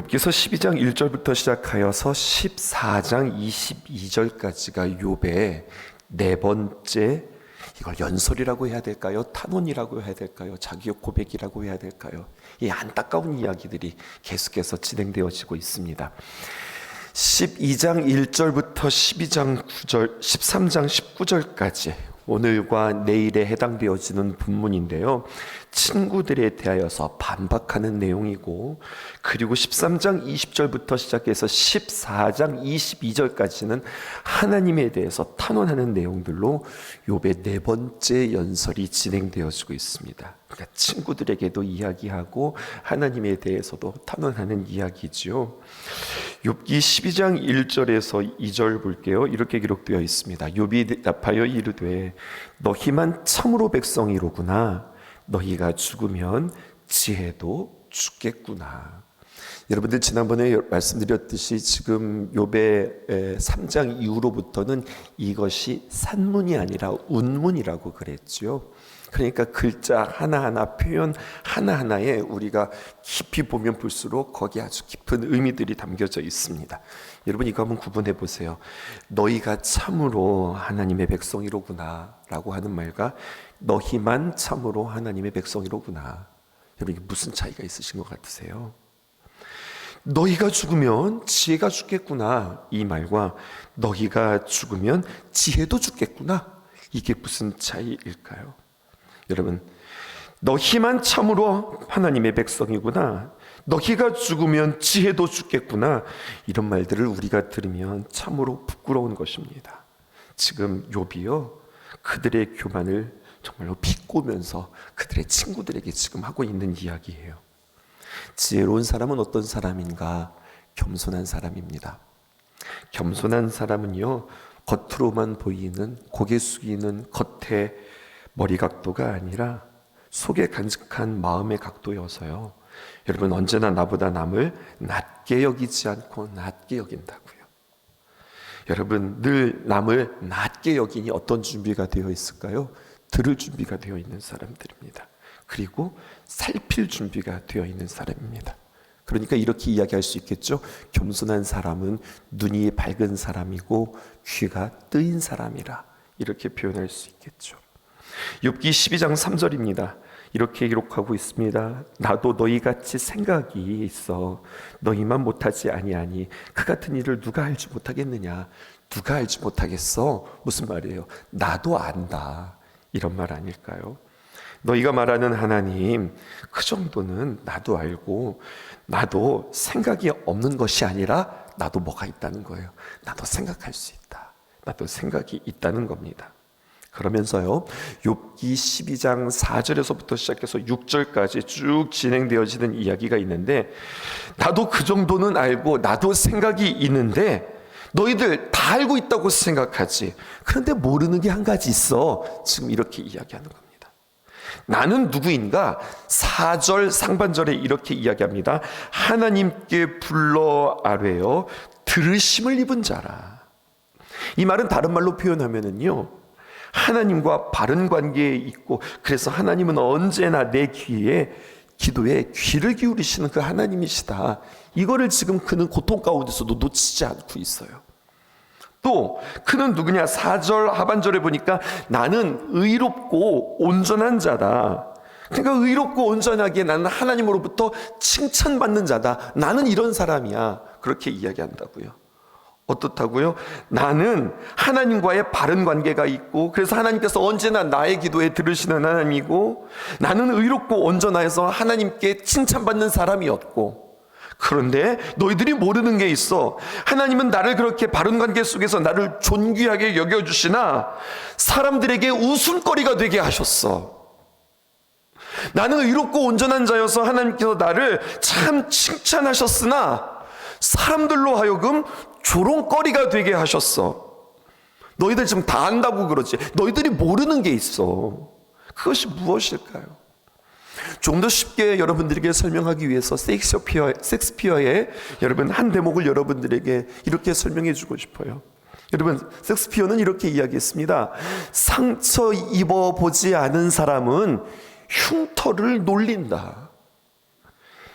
욥기서 12장 1절부터 시작하여서 14장 22절까지가 욥의 네 번째 이걸 연설이라고 해야 될까요? 탄원이라고 해야 될까요? 자기 고백이라고 해야 될까요? 이 안타까운 이야기들이 계속해서 진행되어지고 있습니다. 12장 1절부터 12장 9절, 13장 19절까지 오늘과 내일에 해당되어지는 본문인데요. 친구들에 대하여서 반박하는 내용이고, 그리고 13장 20절부터 시작해서 14장 22절까지는 하나님에 대해서 탄원하는 내용들로 욥의 네 번째 연설이 진행되어지고 있습니다. 그러니까 친구들에게도 이야기하고 하나님에 대해서도 탄원하는 이야기지요. 욥기 12장 1절에서 2절 볼게요. 이렇게 기록되어 있습니다. 욥이 답하여 이르되 너희만 참으로 백성이로구나. 너희가 죽으면 지혜도 죽겠구나. 여러분들 지난번에 말씀드렸듯이 지금 욥의 3장 이후로부터는 이것이 산문이 아니라 운문이라고 그랬지요. 그러니까 글자 하나하나 표현 하나하나에 우리가 깊이 보면 볼수록 거기 아주 깊은 의미들이 담겨져 있습니다. 여러분 이거 한번 구분해 보세요. 너희가 참으로 하나님의 백성이로구나라고 하는 말과 너희만 참으로 하나님의 백성이로구나. 여러분 이게 무슨 차이가 있으신 것 같으세요? 너희가 죽으면 지혜가 죽겠구나 이 말과 너희가 죽으면 지혜도 죽겠구나 이게 무슨 차이일까요? 여러분 너희만 참으로 하나님의 백성이구나 너희가 죽으면 지혜도 죽겠구나 이런 말들을 우리가 들으면 참으로 부끄러운 것입니다. 지금 욥이요 그들의 교만을 정말로 비꼬면서 그들의 친구들에게 지금 하고 있는 이야기예요. 지혜로운 사람은 어떤 사람인가? 겸손한 사람입니다. 겸손한 사람은요, 겉으로만 보이는 고개 숙이는 겉의 머리 각도가 아니라 속에 간직한 마음의 각도여서요. 여러분 언제나 나보다 남을 낮게 여기지 않고 낮게 여긴다고요. 여러분 늘 남을 낮게 여기니 어떤 준비가 되어 있을까요? 들을 준비가 되어 있는 사람들입니다. 그리고 살필 준비가 되어 있는 사람입니다. 그러니까 이렇게 이야기할 수 있겠죠. 겸손한 사람은 눈이 밝은 사람이고 귀가 뜨인 사람이라 이렇게 표현할 수 있겠죠. 욥기 12장 3절입니다. 이렇게 기록하고 있습니다. 나도 너희 같이 생각이 있어 너희만 못하지 아니하니 그 같은 일을 누가 알지 못하겠느냐? 누가 알지 못하겠어? 무슨 말이에요? 나도 안다. 이런 말 아닐까요? 너희가 말하는 하나님, 그 정도는 나도 알고, 나도 생각이 없는 것이 아니라, 나도 뭐가 있다는 거예요. 나도 생각할 수 있다. 나도 생각이 있다는 겁니다. 그러면서요, 욥기 12장 4절에서부터 시작해서 6절까지 쭉 진행되어지는 이야기가 있는데, 나도 그 정도는 알고, 나도 생각이 있는데, 너희들 다 알고 있다고 생각하지. 그런데 모르는 게 한 가지 있어. 지금 이렇게 이야기하는 겁니다. 나는 누구인가? 4절 상반절에 이렇게 이야기합니다. 하나님께 불러 아뢰어 들으심을 입은 자라. 이 말은 다른 말로 표현하면은요. 하나님과 바른 관계에 있고 그래서 하나님은 언제나 내 귀에 기도에 귀를 기울이시는 그 하나님이시다. 이거를 지금 그는 고통 가운데서도 놓치지 않고 있어요. 또 그는 누구냐? 4절 하반절에 보니까 나는 의롭고 온전한 자다. 그러니까 의롭고 온전하게 나는 하나님으로부터 칭찬받는 자다. 나는 이런 사람이야. 그렇게 이야기한다고요. 어떻다고요? 나는 하나님과의 바른 관계가 있고 그래서 하나님께서 언제나 나의 기도에 들으시는 하나님이고 나는 의롭고 온전하여서 하나님께 칭찬받는 사람이었고 그런데 너희들이 모르는 게 있어. 하나님은 나를 그렇게 바른 관계 속에서 나를 존귀하게 여겨주시나 사람들에게 웃음거리가 되게 하셨어. 나는 의롭고 온전한 자여서 하나님께서 나를 참 칭찬하셨으나 사람들로 하여금 조롱거리가 되게 하셨어. 너희들 지금 다 안다고 그러지. 너희들이 모르는 게 있어. 그것이 무엇일까요? 좀 더 쉽게 여러분들에게 설명하기 위해서 섹스피어, 섹스피어의 여러분 한 대목을 여러분들에게 이렇게 설명해 주고 싶어요. 여러분, 섹스피어는 이렇게 이야기했습니다. 상처 입어보지 않은 사람은 흉터를 놀린다.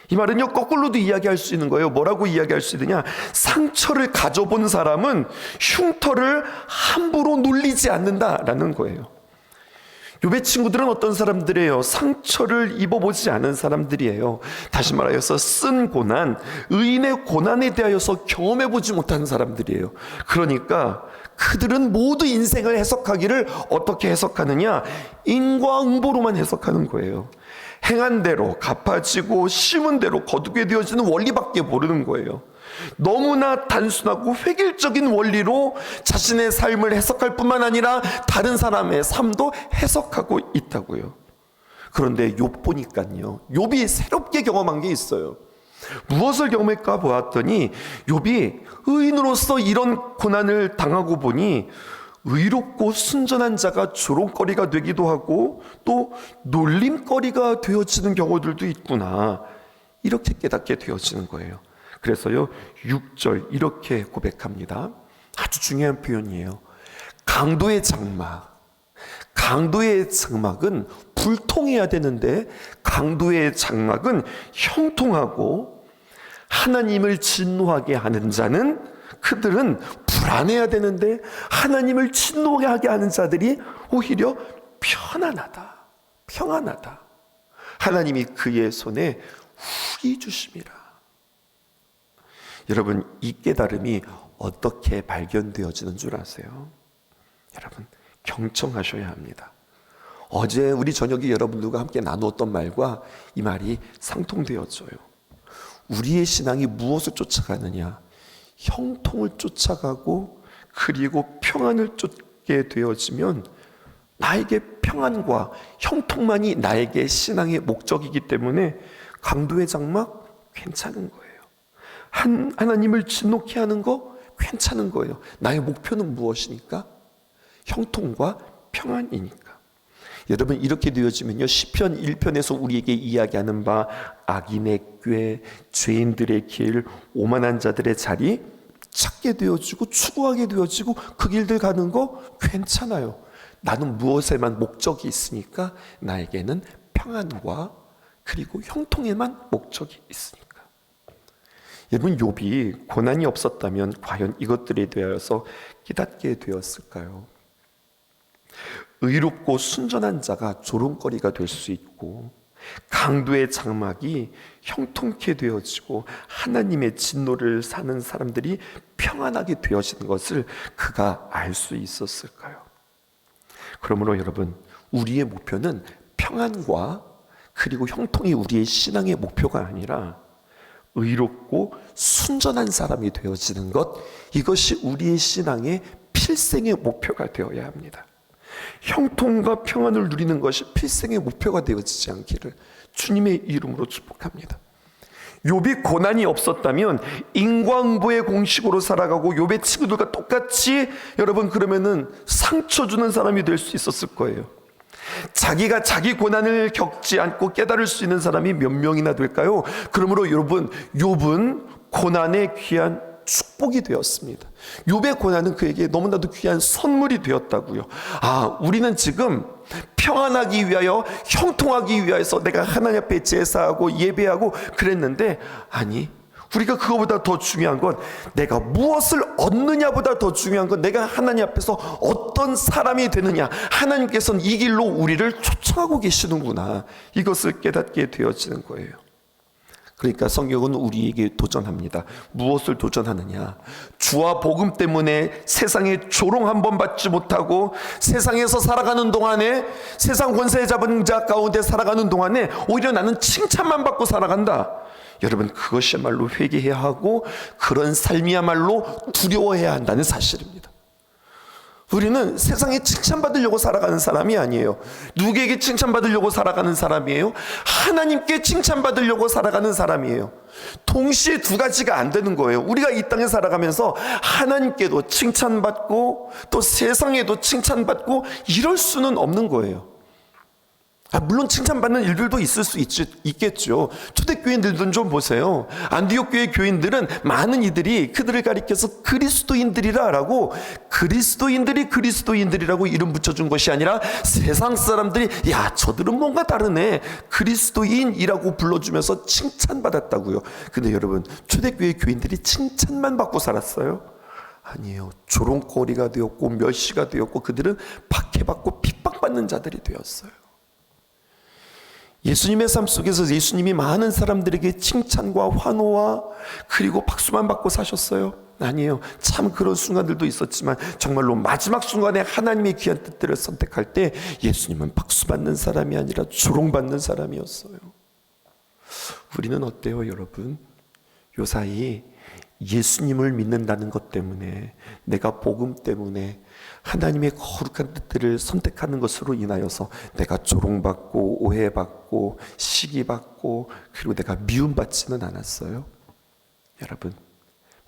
이 말은요, 거꾸로도 이야기할 수 있는 거예요. 뭐라고 이야기할 수 있느냐? 상처를 가져본 사람은 흉터를 함부로 놀리지 않는다라는 거예요. 요배 친구들은 어떤 사람들이에요? 상처를 입어보지 않은 사람들이에요. 다시 말하여서 쓴 고난, 의인의 고난에 대하여서 경험해보지 못하는 사람들이에요. 그러니까 그들은 모두 인생을 해석하기를 어떻게 해석하느냐? 인과응보로만 해석하는 거예요. 행한 대로 갚아지고 심은 대로 거두게 되어지는 원리밖에 모르는 거예요. 너무나 단순하고 획일적인 원리로 자신의 삶을 해석할 뿐만 아니라 다른 사람의 삶도 해석하고 있다고요. 그런데 욥 보니까요. 욥이 새롭게 경험한 게 있어요. 무엇을 경험할까 보았더니 욥이 의인으로서 이런 고난을 당하고 보니 의롭고 순전한 자가 조롱거리가 되기도 하고 또 놀림거리가 되어지는 경우들도 있구나. 이렇게 깨닫게 되어지는 거예요. 그래서요, 6절 이렇게 고백합니다. 아주 중요한 표현이에요. 강도의 장막. 강도의 장막은 불통해야 되는데 강도의 장막은 형통하고 하나님을 진노하게 하는 자는 그들은 불안해야 되는데 하나님을 진노하게 하는 자들이 오히려 편안하다. 평안하다. 하나님이 그의 손에 후히 주심이라. 여러분, 이 깨달음이 어떻게 발견되어지는 줄 아세요? 여러분, 경청하셔야 합니다. 어제 우리 저녁에 여러분들과 함께 나누었던 말과 이 말이 상통되어져요. 우리의 신앙이 무엇을 쫓아가느냐? 형통을 쫓아가고 그리고 평안을 쫓게 되어지면 나에게 평안과 형통만이 나에게 신앙의 목적이기 때문에 강도의 장막 괜찮은 거예요. 한, 하나님을 진노케 하는 거 괜찮은 거예요. 나의 목표는 무엇이니까? 형통과 평안이니까. 여러분 이렇게 되어지면요 시편 1편에서 우리에게 이야기하는 바 악인의 꾀, 죄인들의 길, 오만한 자들의 자리 찾게 되어지고 추구하게 되어지고 그 길들 가는 거 괜찮아요. 나는 무엇에만 목적이 있으니까 나에게는 평안과 그리고 형통에만 목적이 있으니까. 여러분 욥이 고난이 없었다면 과연 이것들에 대하여서 깨닫게 되었을까요? 의롭고 순전한 자가 조롱거리가 될 수 있고 강도의 장막이 형통케 되어지고 하나님의 진노를 사는 사람들이 평안하게 되어지는 것을 그가 알 수 있었을까요? 그러므로 여러분 우리의 목표는 평안과 그리고 형통이 우리의 신앙의 목표가 아니라 의롭고 순전한 사람이 되어지는 것 이것이 우리의 신앙의 필생의 목표가 되어야 합니다. 형통과 평안을 누리는 것이 필생의 목표가 되어지지 않기를 주님의 이름으로 축복합니다. 욥이 고난이 없었다면 인광부의 공식으로 살아가고 욥의 친구들과 똑같이 여러분 그러면은 상처 주는 사람이 될 수 있었을 거예요. 자기가 자기 고난을 겪지 않고 깨달을 수 있는 사람이 몇 명이나 될까요? 그러므로 여러분 욥은 고난의 귀한 축복이 되었습니다. 욥의 고난은 그에게 너무나도 귀한 선물이 되었다고요. 아, 우리는 지금 평안하기 위하여 형통하기 위해서 내가 하나님 앞에 제사하고 예배하고 그랬는데 아니 우리가 그거보다 더 중요한 건 내가 무엇을 얻느냐보다 더 중요한 건 내가 하나님 앞에서 어떤 사람이 되느냐. 하나님께서는 이 길로 우리를 초청하고 계시는구나. 이것을 깨닫게 되어지는 거예요. 그러니까 성경은 우리에게 도전합니다. 무엇을 도전하느냐? 주와 복음 때문에 세상에 조롱 한 번 받지 못하고 세상에서 살아가는 동안에 세상 권세 잡은 자 가운데 살아가는 동안에 오히려 나는 칭찬만 받고 살아간다. 여러분 그것이야말로 회개해야 하고 그런 삶이야말로 두려워해야 한다는 사실입니다. 우리는 세상에 칭찬받으려고 살아가는 사람이 아니에요. 누구에게 칭찬받으려고 살아가는 사람이에요? 하나님께 칭찬받으려고 살아가는 사람이에요. 동시에 두 가지가 안 되는 거예요. 우리가 이 땅에 살아가면서 하나님께도 칭찬받고 또 세상에도 칭찬받고 이럴 수는 없는 거예요. 아, 물론 칭찬받는 일들도 있을 수 있, 있겠죠. 초대교인들도 좀 보세요. 안디옥 교회 교인들은 많은 이들이 그들을 가리켜서 그리스도인들이라라고 그리스도인들이 그리스도인들이라고 이름 붙여준 것이 아니라 세상 사람들이 야 저들은 뭔가 다르네 그리스도인이라고 불러주면서 칭찬받았다고요. 근데 여러분 초대교회 교인들이 칭찬만 받고 살았어요. 아니에요. 조롱거리가 되었고 멸시가 되었고 그들은 박해받고 핍박받는 자들이 되었어요. 예수님의 삶 속에서 예수님이 많은 사람들에게 칭찬과 환호와 그리고 박수만 받고 사셨어요. 아니에요. 참 그런 순간들도 있었지만 정말로 마지막 순간에 하나님의 귀한 뜻들을 선택할 때 예수님은 박수 받는 사람이 아니라 조롱받는 사람이었어요. 우리는 어때요, 여러분? 요 사이 예수님을 믿는다는 것 때문에 내가 복음 때문에 하나님의 거룩한 뜻들을 선택하는 것으로 인하여서 내가 조롱받고 오해받고 시기받고 그리고 내가 미움받지는 않았어요. 여러분,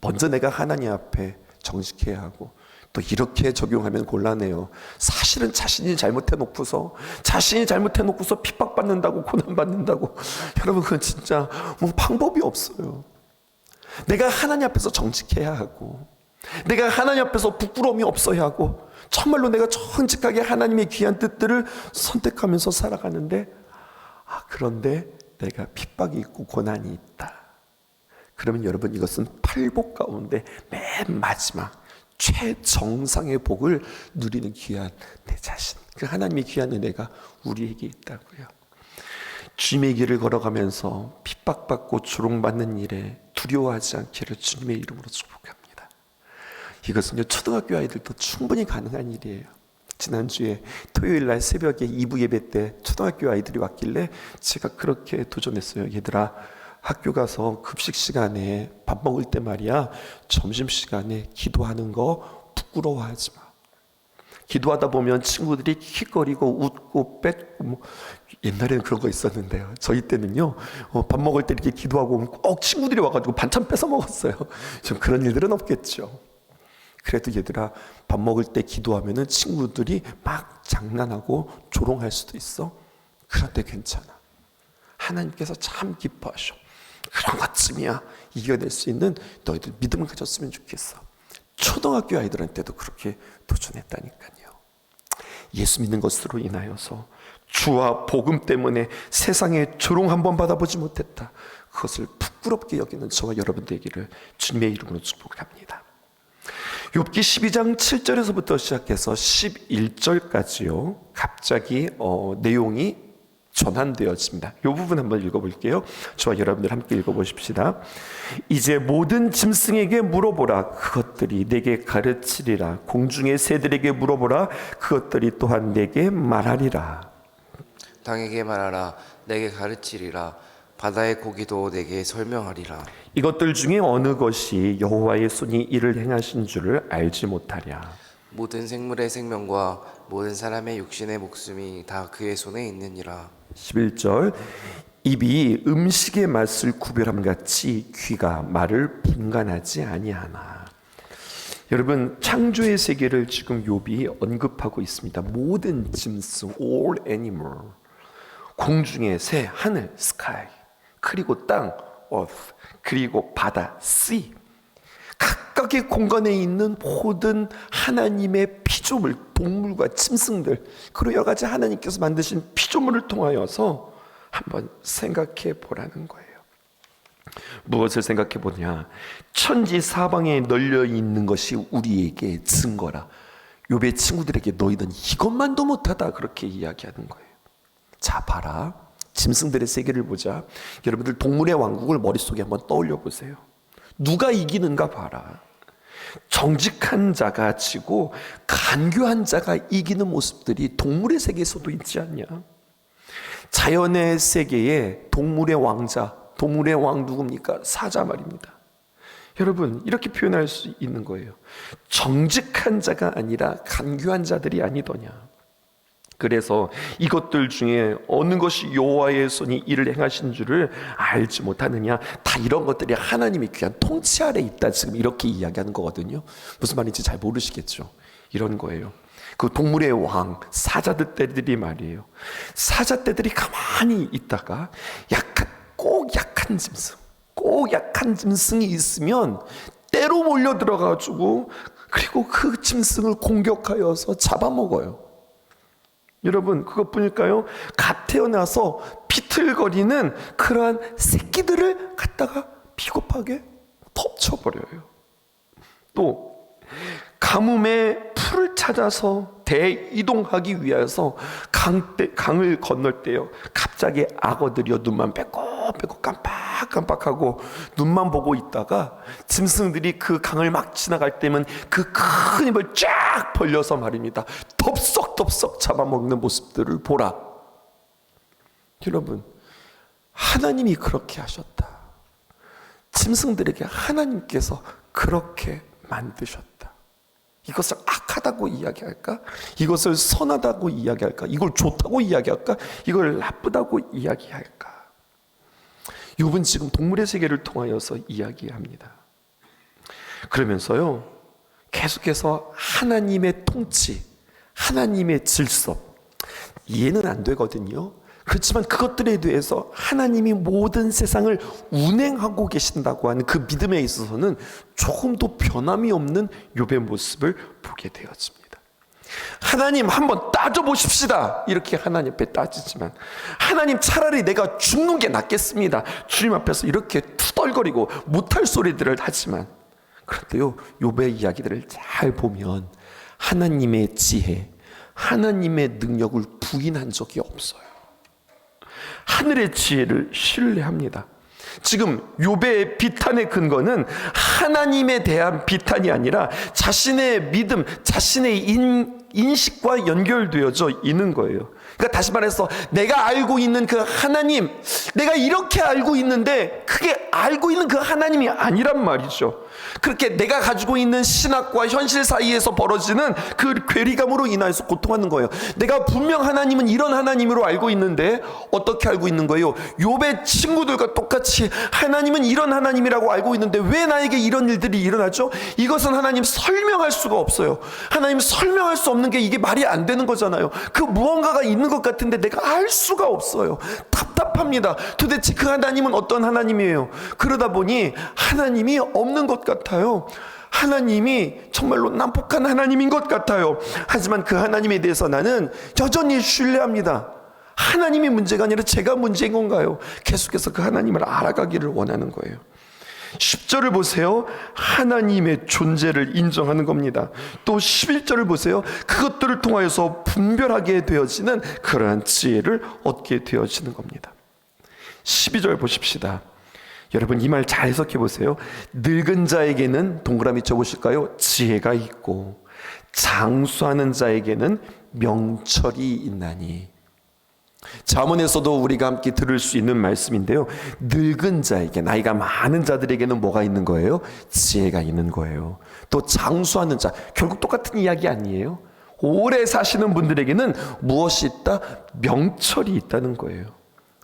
먼저 내가 하나님 앞에 정직해야 하고 또 이렇게 적용하면 곤란해요. 사실은 자신이 잘못해 놓고서 자신이 잘못해 놓고서 핍박받는다고 고난받는다고 여러분 그건 진짜 뭐 방법이 없어요. 내가 하나님 앞에서 정직해야 하고 내가 하나님 앞에서 부끄러움이 없어야 하고 정말로 내가 정직하게 하나님의 귀한 뜻들을 선택하면서 살아가는데 아 그런데 내가 핍박이 있고 고난이 있다. 그러면 여러분 이것은 팔복 가운데 맨 마지막 최정상의 복을 누리는 귀한 내 자신. 그 하나님의 귀한 은혜가 우리에게 있다고요. 주님의 길을 걸어가면서 핍박받고 조롱받는 일에 두려워하지 않기를 주님의 이름으로 축복합니다. 이것은요 초등학교 아이들도 충분히 가능한 일이에요. 지난주에 토요일 날 새벽에 2부 예배 때 초등학교 아이들이 왔길래 제가 그렇게 도전했어요. 얘들아 학교 가서 급식 시간에 밥 먹을 때 말이야 점심 시간에 기도하는 거 부끄러워하지 마. 기도하다 보면 친구들이 킥거리고 웃고 뺏고 뭐 옛날에는 그런 거 있었는데요. 저희 때는요 어, 밥 먹을 때 이렇게 기도하고 꼭 친구들이 와가지고 반찬 뺏어 먹었어요. 좀 그런 일들은 없겠죠. 그래도 얘들아 밥 먹을 때 기도하면은 친구들이 막 장난하고 조롱할 수도 있어. 그런데 괜찮아. 하나님께서 참 기뻐하셔. 그런 것쯤이야 이겨낼 수 있는 너희들 믿음을 가졌으면 좋겠어. 초등학교 아이들한테도 그렇게 도전했다니까요. 예수 믿는 것으로 인하여서 주와 복음 때문에 세상에 조롱 한 번 받아보지 못했다. 그것을 부끄럽게 여기는 저와 여러분 되기를 주님의 이름으로 축복합니다. 욥기 12장 7절에서부터 시작해서 11절까지요. 갑자기 어, 내용이 전환되어집니다. 이 부분 한번 읽어볼게요. 저와 여러분들 함께 읽어보십시다. 이제 모든 짐승에게 물어보라. 그것들이 내게 가르치리라. 공중의 새들에게 물어보라. 그것들이 또한 내게 말하리라. 땅에게 말하라 내게 가르치리라 바다의 고기도 내게 설명하리라 이것들 중에 어느 것이 여호와의 손이 이를 행하신 줄을 알지 못하랴. 모든 생물의 생명과 모든 사람의 육신의 목숨이 다 그의 손에 있느니라 11절 입이 음식의 맛을 구별함 같이 귀가 말을 분간하지 아니하나. 여러분 창조의 세계를 지금 욥이 언급하고 있습니다. 모든 짐승, all animal, 공중의 새, 하늘, sky, 그리고 땅, earth, 그리고 바다, sea. 각각의 공간에 있는 모든 하나님의 피조물, 동물과 짐승들, 그리고 여러 가지 하나님께서 만드신 피조물을 통하여서 한번 생각해 보라는 거예요. 무엇을 생각해 보냐? 천지 사방에 널려 있는 것이 우리에게 증거라. 요배 친구들에게 너희는 이것만도 못하다 그렇게 이야기하는 거예요. 자, 봐라. 짐승들의 세계를 보자. 여러분들 동물의 왕국을 머릿속에 한번 떠올려 보세요. 누가 이기는가 봐라. 정직한 자가 지고 간교한 자가 이기는 모습들이 동물의 세계에서도 있지 않냐? 자연의 세계에 동물의 왕자, 동물의 왕 누굽니까? 사자 말입니다. 여러분, 이렇게 표현할 수 있는 거예요. 정직한 자가 아니라 간교한 자들이 아니더냐. 그래서 이것들 중에 어느 것이 여호와의 손이 이를 행하신 줄을 알지 못하느냐? 다 이런 것들이 하나님의 귀한 통치 아래 있다. 지금 이렇게 이야기하는 거거든요. 무슨 말인지 잘 모르시겠죠? 이런 거예요. 그 동물의 왕 사자들 떼들이 말이에요. 사자 떼들이 가만히 있다가 약한 꼭 약한 짐승, 꼭 약한 짐승이 있으면 때로 몰려 들어가지고 그리고 그 짐승을 공격하여서 잡아먹어요. 여러분 그것뿐일까요? 갓 태어나서 비틀거리는 그러한 새끼들을 갖다가 비겁하게 덮쳐버려요. 또 가뭄에 풀을 찾아서 대이동하기 위해서 강 때, 강을 건널 때요. 갑자기 악어들이요 눈만 빼꼼빼꼼 깜빡깜빡하고 눈만 보고 있다가 짐승들이 그 강을 막 지나갈 때면 그 큰 입을 쫙 벌려서 말입니다. 덥석 덥석 잡아먹는 모습들을 보라. 여러분 하나님이 그렇게 하셨다. 짐승들에게 하나님께서 그렇게 만드셨다. 이것을 악하다고 이야기할까? 이것을 선하다고 이야기할까? 이걸 좋다고 이야기할까? 이걸 나쁘다고 이야기할까? 욥은 지금 동물의 세계를 통하여서 이야기합니다. 그러면서요. 계속해서 하나님의 통치, 하나님의 질서 이해는 안 되거든요. 그렇지만 그것들에 대해서 하나님이 모든 세상을 운행하고 계신다고 하는 그 믿음에 있어서는 조금도 변함이 없는 욥의 모습을 보게 되어집니다. 하나님 한번 따져 보십시다. 이렇게 하나님 앞에 따지지만 하나님 차라리 내가 죽는 게 낫겠습니다. 주님 앞에서 이렇게 투덜거리고 못할 소리들을 하지만 그런데요. 욥의 이야기들을 잘 보면 하나님의 지혜, 하나님의 능력을 부인한 적이 없어요. 하늘의 지혜를 신뢰합니다. 지금 욥의 비탄의 근거는 하나님에 대한 비탄이 아니라 자신의 믿음, 자신의 인, 인식과 연결되어져 있는 거예요. 그러니까 다시 말해서 내가 알고 있는 그 하나님, 내가 이렇게 알고 있는데 그게 알고 있는 그 하나님이 아니란 말이죠. 그렇게 내가 가지고 있는 신학과 현실 사이에서 벌어지는 그 괴리감으로 인하여서 고통하는 거예요. 내가 분명 하나님은 이런 하나님으로 알고 있는데 어떻게 알고 있는 거예요? 욥의 친구들과 똑같이 하나님은 이런 하나님이라고 알고 있는데 왜 나에게 이런 일들이 일어나죠? 이것은 하나님 설명할 수가 없어요. 하나님 설명할 수 없는 게 이게 말이 안 되는 거잖아요. 그 무언가가 있는 것 같은데 내가 알 수가 없어요. 답답합니다. 도대체 그 하나님은 어떤 하나님이에요? 그러다 보니 하나님이 없는 것 같아요. 하나님이 정말로 난폭한 하나님인 것 같아요. 하지만 그 하나님에 대해서 나는 여전히 신뢰합니다. 하나님이 문제가 아니라 제가 문제인 건가요? 계속해서 그 하나님을 알아가기를 원하는 거예요. 10절을 보세요. 하나님의 존재를 인정하는 겁니다. 또 11절을 보세요. 그것들을 통하여서 분별하게 되어지는 그러한 지혜를 얻게 되어지는 겁니다. 12절 보십시다. 여러분 이 말 잘 해석해 보세요. 늙은 자에게는 동그라미 쳐 보실까요? 지혜가 있고 장수하는 자에게는 명철이 있나니. 자문에서도 우리가 함께 들을 수 있는 말씀인데요. 늙은 자에게 나이가 많은 자들에게는 뭐가 있는 거예요? 지혜가 있는 거예요. 또 장수하는 자 결국 똑같은 이야기 아니에요? 오래 사시는 분들에게는 무엇이 있다? 명철이 있다는 거예요.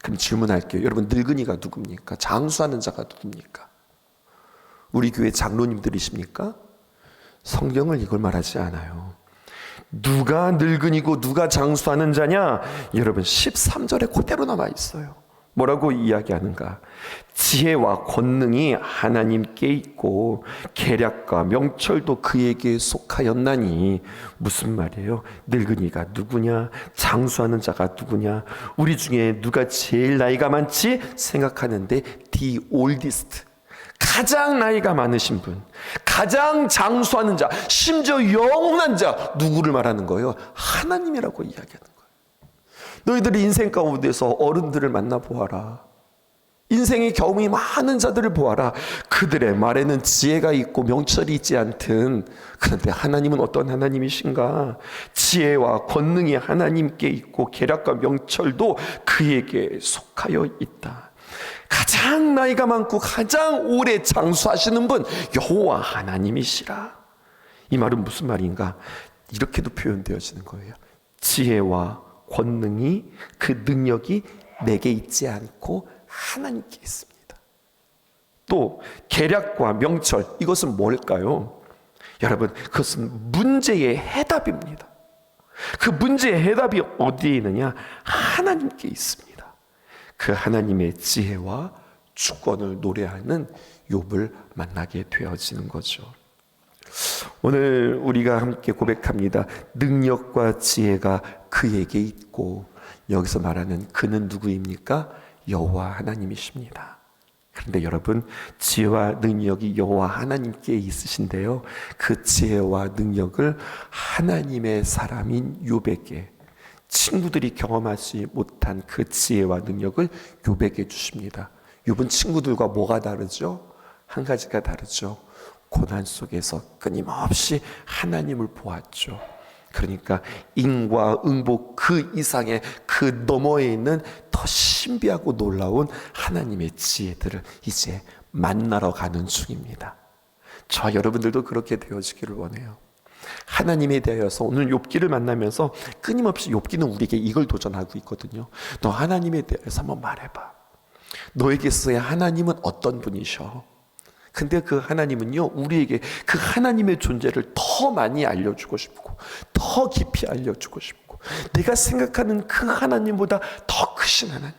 그럼 질문할게요. 여러분 늙은이가 누굽니까? 장수하는 자가 누굽니까? 우리 교회 장로님들이십니까? 성경을 이걸 말하지 않아요. 누가 늙은이고 누가 장수하는 자냐? 여러분 13절에 그대로 나와 있어요. 뭐라고 이야기하는가? 지혜와 권능이 하나님께 있고 계략과 명철도 그에게 속하였나니 무슨 말이에요? 늙은이가 누구냐? 장수하는 자가 누구냐? 우리 중에 누가 제일 나이가 많지? 생각하는데 the oldest 가장 나이가 많으신 분, 가장 장수하는 자, 심지어 영원한 자, 누구를 말하는 거예요? 하나님이라고 이야기하는 거예요. 너희들이 인생 가운데서 어른들을 만나 보아라. 인생의 경험이 많은 자들을 보아라. 그들의 말에는 지혜가 있고 명철이 있지 않든 그런데 하나님은 어떤 하나님이신가? 지혜와 권능이 하나님께 있고 계략과 명철도 그에게 속하여 있다. 가장 나이가 많고 가장 오래 장수하시는 분 여호와 하나님이시라. 이 말은 무슨 말인가? 이렇게도 표현되어지는 거예요. 지혜와 권능이 그 능력이 내게 있지 않고 하나님께 있습니다. 또 계략과 명철 이것은 뭘까요? 여러분 그것은 문제의 해답입니다. 그 문제의 해답이 어디에 있느냐? 하나님께 있습니다. 그 하나님의 지혜와 주권을 노래하는 욥을 만나게 되어지는 거죠. 오늘 우리가 함께 고백합니다. 능력과 지혜가 그에게 있고 여기서 말하는 그는 누구입니까? 여호와 하나님이십니다. 그런데 여러분 지혜와 능력이 여호와 하나님께 있으신데요. 그 지혜와 능력을 하나님의 사람인 욥에게 친구들이 경험하지 못한 그 지혜와 능력을 욥에게 주십니다. 욥은 친구들과 뭐가 다르죠? 한 가지가 다르죠. 고난 속에서 끊임없이 하나님을 보았죠. 그러니까 인과 응복 그 이상의 그 너머에 있는 더 신비하고 놀라운 하나님의 지혜들을 이제 만나러 가는 중입니다. 저 여러분들도 그렇게 되어지기를 원해요. 하나님에 대하여서 오늘 욥기를 만나면서 끊임없이 욥기는 우리에게 이걸 도전하고 있거든요. 너 하나님에 대해서 한번 말해봐. 너에게서의 하나님은 어떤 분이셔? 근데 그 하나님은요, 우리에게 그 하나님의 존재를 더 많이 알려주고 싶고, 더 깊이 알려주고 싶고, 내가 생각하는 그 하나님보다 더 크신 하나님이야.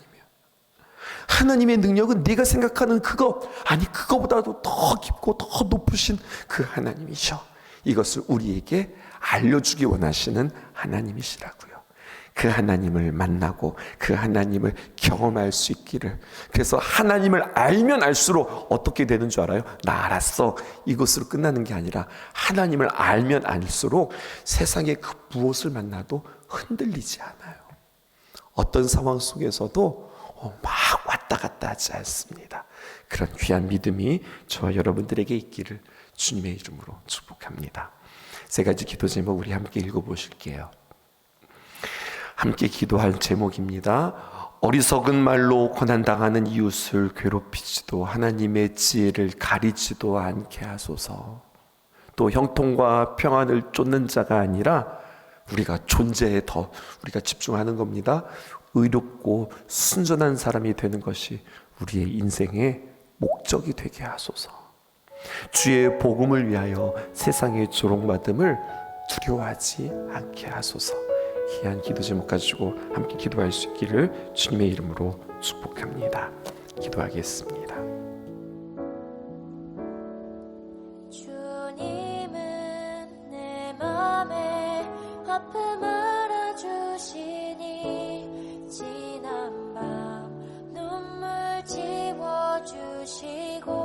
하나님의 능력은 내가 생각하는 그거, 아니, 그거보다도 더 깊고 더 높으신 그 하나님이셔. 이것을 우리에게 알려주기 원하시는 하나님이시라고요. 그 하나님을 만나고 그 하나님을 경험할 수 있기를. 그래서 하나님을 알면 알수록 어떻게 되는 줄 알아요? 나 알았어. 이것으로 끝나는 게 아니라 하나님을 알면 알수록 세상의 그 무엇을 만나도 흔들리지 않아요. 어떤 상황 속에서도 어, 막 왔다 갔다 하지 않습니다. 그런 귀한 믿음이 저와 여러분들에게 있기를 주님의 이름으로 축복합니다. 세 가지 기도 제목 우리 함께 읽어보실게요. 함께 기도할 제목입니다. 어리석은 말로 고난당하는 이웃을 괴롭히지도 하나님의 지혜를 가리지도 않게 하소서. 또 형통과 평안을 쫓는 자가 아니라 우리가 존재에 더 우리가 집중하는 겁니다. 의롭고 순전한 사람이 되는 것이 우리의 인생의 목적이 되게 하소서. 주의 복음을 위하여 세상의 조롱받음을 두려워하지 않게 하소서. 귀한 기도 제목 가지고 함께 기도할 수 있기를 주님의 이름으로 축복합니다. 기도하겠습니다. 주님은 내 맘에 아픔 알아주시니 지난 밤 눈물 지워주시고